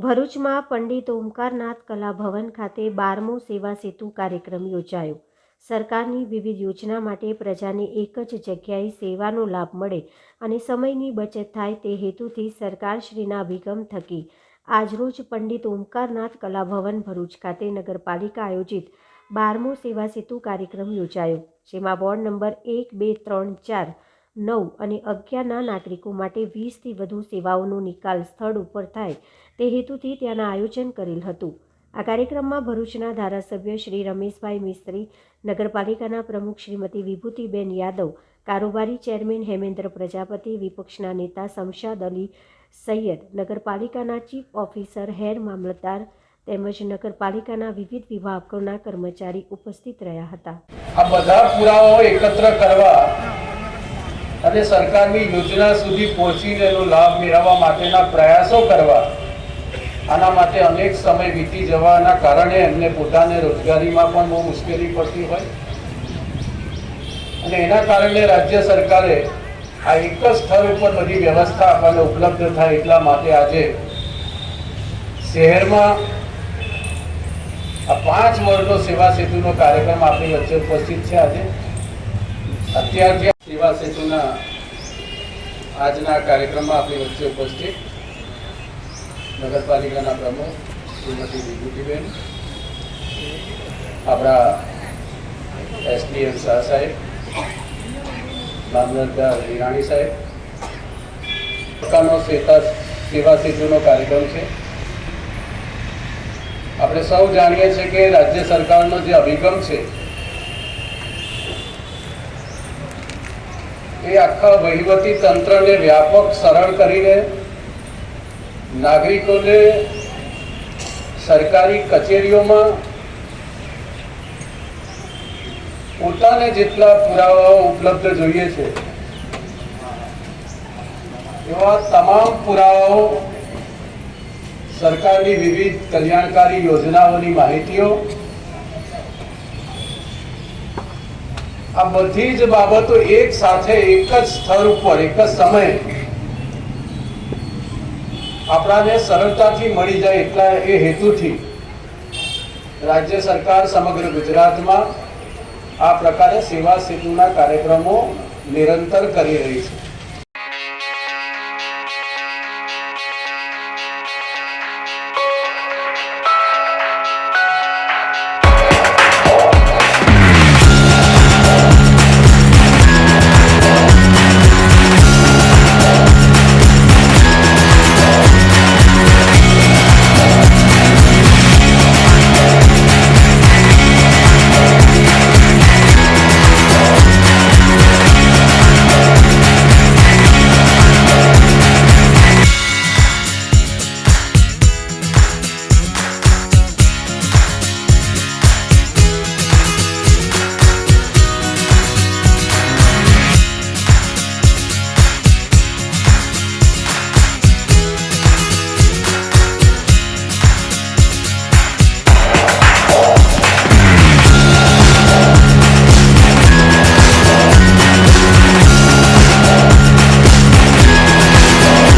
ભરૂચમાં પંડિત ઓમકારનાથ કલાભવન ખાતે બારમો સેવા સેતુ કાર્યક્રમ યોજાયો. સરકારની વિવિધ યોજના માટે પ્રજાને એક જ જગ્યાએ સેવાનો લાભ મળે અને સમયની બચત થાય તે હેતુથી સરકારશ્રીના અભિગમ થકી આજરોજ પંડિત ઓમકારનાથ કલાભવન ભરૂચ ખાતે નગરપાલિકા આયોજિત બારમો સેવા સેતુ કાર્યક્રમ યોજાયો, જેમાં વોર્ડ નંબર એક, બે, ત્રણ, ચાર નવ અને અગિયારના નાગરિકો માટે વીસથી વધુ સેવાઓનો નિકાલ સ્થળ ઉપર થાય તે હેતુથી ત્યાંના આયોજન કરેલ હતું. આ કાર્યક્રમમાં ભરૂચના ધારાસભ્ય શ્રી રમેશભાઈ મિસ્ત્રી, નગરપાલિકાના પ્રમુખ શ્રીમતી વિભૂતિબેન યાદવ, કારોબારી ચેરમેન હેમેન્દ્ર પ્રજાપતિ, વિપક્ષના નેતા શમશાદ અલી સૈયદ, નગરપાલિકાના ચીફ ઓફિસર હેર મામલતદાર તેમજ નગરપાલિકાના વિવિધ વિભાગોના કર્મચારી ઉપસ્થિત રહ્યા હતા. આ બધા પુરાવાઓ એકત્ર કરવા અને સરકારની યોજના સુધી પહોંચીને એનો લાભ મેળવવા માટેના પ્રયાસો કરવા. આના માટે અનેક સમય વીતી જવાના કારણે એમને પોતાને રોજગારીમાં પણ બહુ મુશ્કેલી પડતી હોય. અને એના કારણે રાજ્ય સરકારે આ એક જ સ્થળ ઉપર બધી વ્યવસ્થા આપણને ઉપલબ્ધ થાય એટલા માટે આજે શહેરમાં આ પાંચ વર્ષનો સેવા સેતુનો કાર્યક્રમ આપણી વચ્ચે ઉપસ્થિત છે આજે. અત્યારથી સેવા સેતુના આજના કાર્યક્રમમાં આપણી વચ્ચે ઉપસ્થિત નગરપાલિકાના પ્રમુખ શ્રીમતી વિભૂતિબેન, આપણા એસડીએમ શાહ સાહેબ, મામલતદાર હિરાણી સાહેબ. પ્રકારનો સેતા સેવા સેતુનો કાર્યક્રમ છે. આપણે સૌ જાણીએ છીએ કે રાજ્ય સરકારનો જે અભિગમ છે એ આખા વહીવટી તંત્રને વ્યાપક સરળ કરીને નાગરિકોને સરકારી કચેરીઓમાં પોતાને જેટલા પુરાવાઓ ઉપલબ્ધ જોઈએ છે, એવા તમામ પુરાવાઓ સરકારની વિવિધ કલ્યાણકારી યોજનાઓની માહિતીઓ આ બધી જ બાબતો એક સાથે એક જ સ્થળ ઉપર, એક જ સમયે આપણાને સરળતાથી મળી જાય એટલા એ હેતુથી રાજ્ય સરકાર સમગ્ર ગુજરાતમાં આ પ્રકારે સેવા સેતુના કાર્યક્રમો નિરંતર કરી રહી છે.